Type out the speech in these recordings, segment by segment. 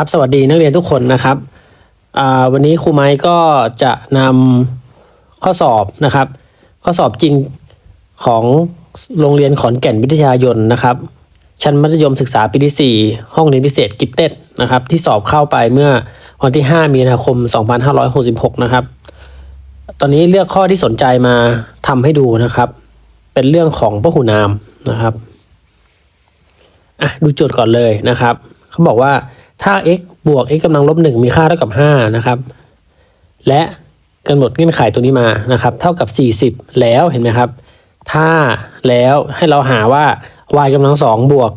ครับสวัสดีนักเรียนทุกคนนะครับวันนี้ครูไม้ก็จะนำข้อสอบนะครับ ข้อสอบจริงของโรงเรียนขอนแก่นวิทยายนนะครับ ชั้นมัธยมศึกษาปีที่ 4 ห้องเรียนพิเศษกิฟเต็ดนะครับ ที่สอบเข้าไปเมื่อวันที่ 5 มีนาคม 2566 นะครับ ตอนนี้เลือกข้อที่สนใจมาทำให้ดูนะครับ เป็นเรื่องของพหูนามนะครับอะดูโจทย์ก่อนเลยนะครับ เขาบอกว่า ถ้า x บวก x กำลังลบหนึ่งมีค่าเท่ากับห้านะครับ และกำหนดเงื่อนไขตัวนี้มานะครับ เท่ากับสี่สิบแล้วเห็นไหมครับ ถ้าแล้วให้เราหาว่า y กำลังสองบวก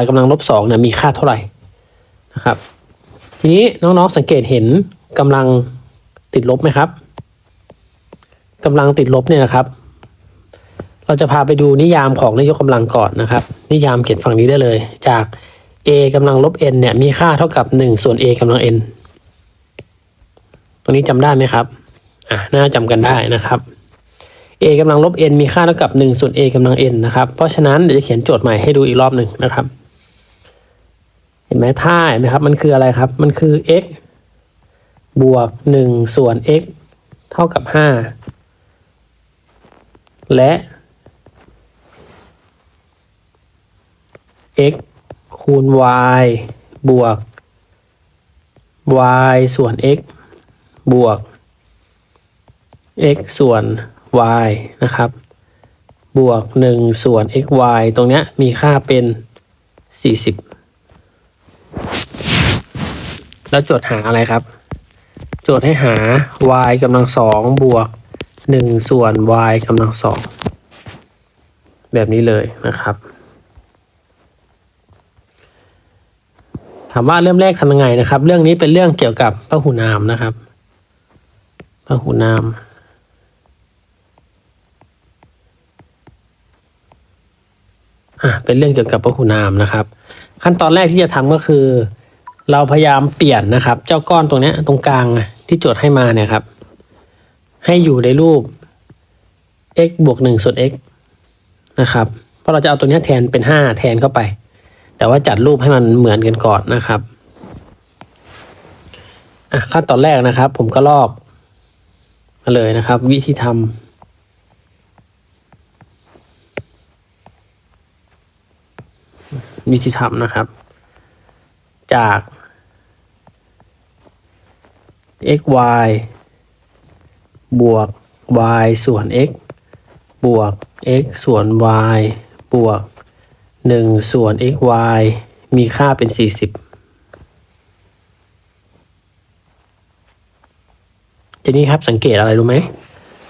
y กำลังลบสองเนี่ยมีค่าเท่าไหร่นะครับ ทีนี้น้องๆสังเกตเห็นกำลังติดลบไหมครับกำลังติดลบเนี่ยนะครับ เราจะพาไปดูนิยามของนายกกำลังก่อนนะครับ นิยามเขียนฝั่งนี้ได้เลย จาก a กำลังลบ n เนี่ยมีค่าเท่ากับ 1 ส่วน a กำลัง n ตรงนี้จำได้ไหมครับ อะ น่าจำกันได้นะครับ a กำลังลบ n มีค่าเท่ากับ 1 ส่วน a กำลัง n นะครับ เพราะฉะนั้นเดี๋ยวจะเขียนโจทย์ใหม่ให้ดูอีกรอบหนึ่งนะครับ เห็นไหมท่าเห็นไหมครับ มันคืออะไรครับ มันคือ x บวก 1 ส่วน x เท่ากับ 5 และ x คูณ y บวก y ส่วน x บวก x ส่วน y นะครับ บวก 1 ส่วน x y ตรงเนี้ยมีค่าเป็น 40 แล้วโจทย์หาอะไรครับ โจทย์ให้หา y กำลังสองบวก 1 ส่วน y กำลังสองแบบนี้เลยนะครับามว่าเริ่มแรกทำยังไงนะครับ เรื่องนี้เป็นเรื่องเกี่ยวกับพหูนามนะครับพหูนาม อะเป็นเรื่องเกี่ยวกับพหูนามนะครับ ขั้นตอนแรกที่จะทำก็คือ เราพยายามเปลี่ยนนะครับ เจ้าก้อนตรงเนี้ยตรงกลางที่โจทย์ให้มาเนี่ยครับ ให้อยู่ในรูป x บวกหนึ่งส่วน x นะครับ เพราะเราจะเอาตัวเนี้ยแทนเป็นห้าแทนเข้าไป แต่ว่าจัดรูปให้มันเหมือนกันก่อนนะครับอะขั้นตอนแรกนะครับ ผมก็ลอกมาเลยนะครับ วิธีทำวิธีทำนะครับ จาก x y บวก y ส่วน x บวก x ส่วน y บวก หนึ่งส่วน x y มีค่าเป็นสี่สิบทีนี้ครับสังเกตอะไรรู้ไหม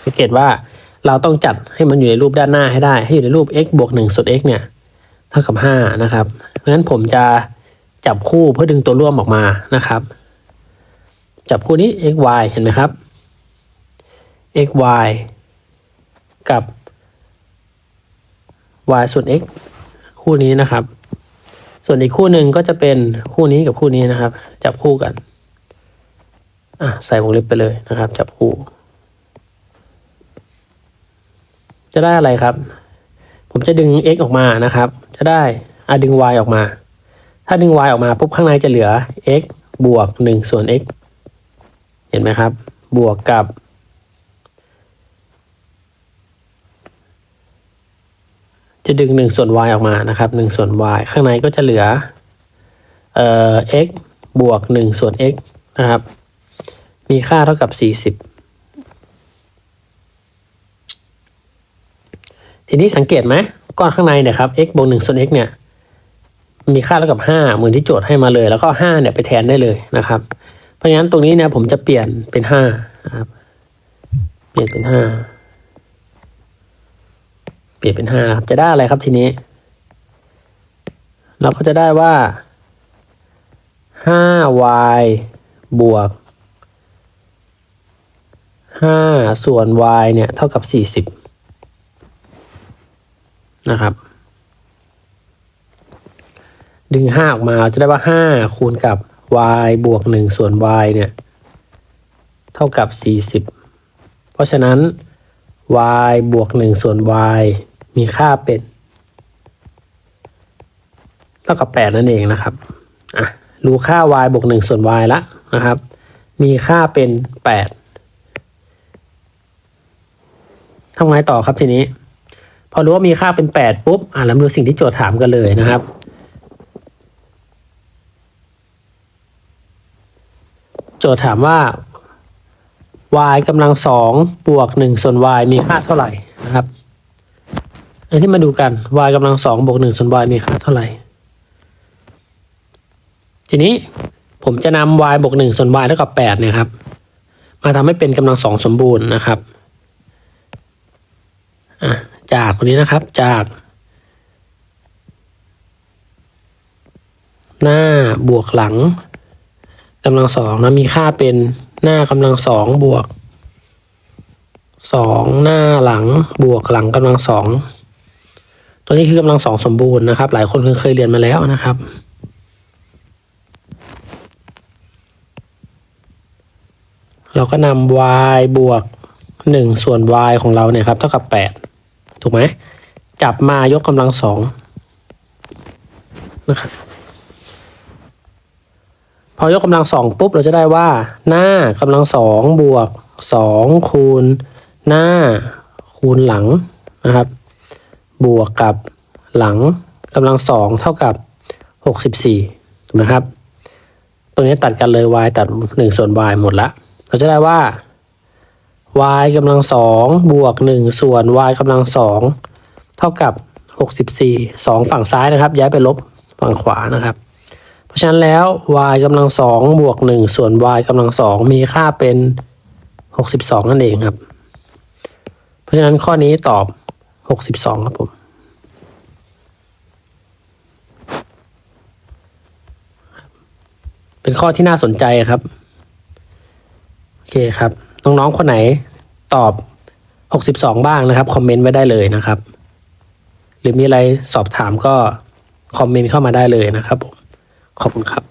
สังเกตว่าเราต้องจัดให้มันอยู่ในรูปด้านหน้าให้ได้ ให้อยู่ในรูป x บวกหนึ่งส่วน x เนี่ย เท่ากับห้านะครับ เพราะฉะนั้นผมจะจับคู่เพื่อดึงตัวร่วมออกมานะครับ จับคู่นี้ x y เห็นไหมครับ x y กับ y ส่วน x คู่นี้นะครับ ส่วนอีกคู่หนึ่งก็จะเป็นคู่นี้กับคู่นี้นะครับ จับคู่กัน อะใส่วงเล็บไปเลยนะครับ จับคู่ จะได้อะไรครับ ผมจะดึง x ออกมานะครับ จะได้อะดึง y ออกมา ถ้าดึง y ออกมาปุ๊บข้างในจะเหลือ x บวกหนึ่งส่วน x เห็นไหมครับ บวกกับ จะดึงหนึ่งส่วน y ออกมานะครับหนึ่งส่วน y ข้างในก็จะเหลือเอ่อ x บวกหนึ่งส่วน x นะครับ มีค่าเท่ากับสี่สิบทีนี้สังเกตไหมก้อนข้างในเนี่ยครับ x บวกหนึ่งส่วน x เนี่ยมีค่าเท่ากับห้าเหมือนที่โจทย์ให้มาเลย แล้วก็ห้าเนี่ยไปแทนได้เลยนะครับ เพราะฉะนั้นตรงนี้เนี่ยผมจะเปลี่ยนเป็นห้านะครับ เปลี่ยนเป็นห้า เปลี่ยนเป็นห้านะครับ จะได้อะไรครับทีนี้ เราก็จะได้ว่าห้า y บวกห้าส่วน y เนี่ย เท่ากับสี่สิบนะครับ ดึงห้าออกมาเราจะได้ว่าห้าคูณกับ y บวกหนึ่งส่วน y เนี่ย เท่ากับสี่สิบเพราะฉะนั้น y บวกหนึ่งส่วน y มีค่าเป็นเท่ากับแปดนั่นเองนะครับอะรู้ค่า y บวกหนึ่งส่วน y ละนะครับ มีค่าเป็นแปดทำไงต่อครับทีนี้ พอรู้ว่ามีค่าเป็นแปดปุ๊บ อ่าแล้วมาดูสิ่งที่โจทย์ถามกันเลยนะครับโจทย์ถามว่า y กำลังสองบวกหนึ่งส่วน y มีค่าเท่าไหร่นะครับ อันที่มาดูกัน y กำลังสองบวกหนึ่งส่วน y มีค่าเท่าไหร่ ทีนี้ผมจะนำ y บวกหนึ่งส่วน y เท่ากับแปดเนี่ยครับ มาทำให้เป็นกำลังสองสมบูรณ์นะครับจากคนนี้นะครับจาก หน้าบวกหลังกำลังสองนะมีค่าเป็น หน้ากำลังสองบวกสองหน้าหลังบวกหลังกำลังสองตัวนี้คือกำลังสองสมบูรณ์นะครับ หลายคนเคยเรียนมาแล้วนะครับ เราก็นำ y บวกหนึ่งส่วน y ของเราเนี่ยครับเท่ากับแปดถูกไหม จับมายกกำลังสองนะครับ พอยกกำลังสองปุ๊บเราจะได้ว่า หน้ากำลังสองบวกสองคูณ หน้า คูณหลังนะครับ บวกกับหลังกำลังสองเท่ากับหกสิบสี่ถูกไหมครับ ตัวนี้ตัดกันเลย y ตัดหนึ่งส่วน y หมดละ เราจะได้ว่า y กำลังสองบวกหนึ่งส่วน y กำลังสองเท่ากับหกสิบสี่สองฝั่งซ้ายนะครับ ย้ายไปลบฝั่งขวานะครับ ราะฉะนั้นแล้ว y กำลังสองบวกหนึ่งส่วน y กำลังสองมีค่าเป็นหกสิบสองนั่นเองครับ เพราะฉะนั้นข้อนี้ตอบหกสิบสองครับผมเป็นข้อที่น่าสนใจครับ โอเคครับ น้องๆ คนไหนตอบ 62 บ้างนะครับ คอมเมนต์ไว้ได้เลยนะครับ หรือมีอะไรสอบถามก็ คอมเมนต์เข้ามาได้เลยนะครับผม ขอบคุณครับ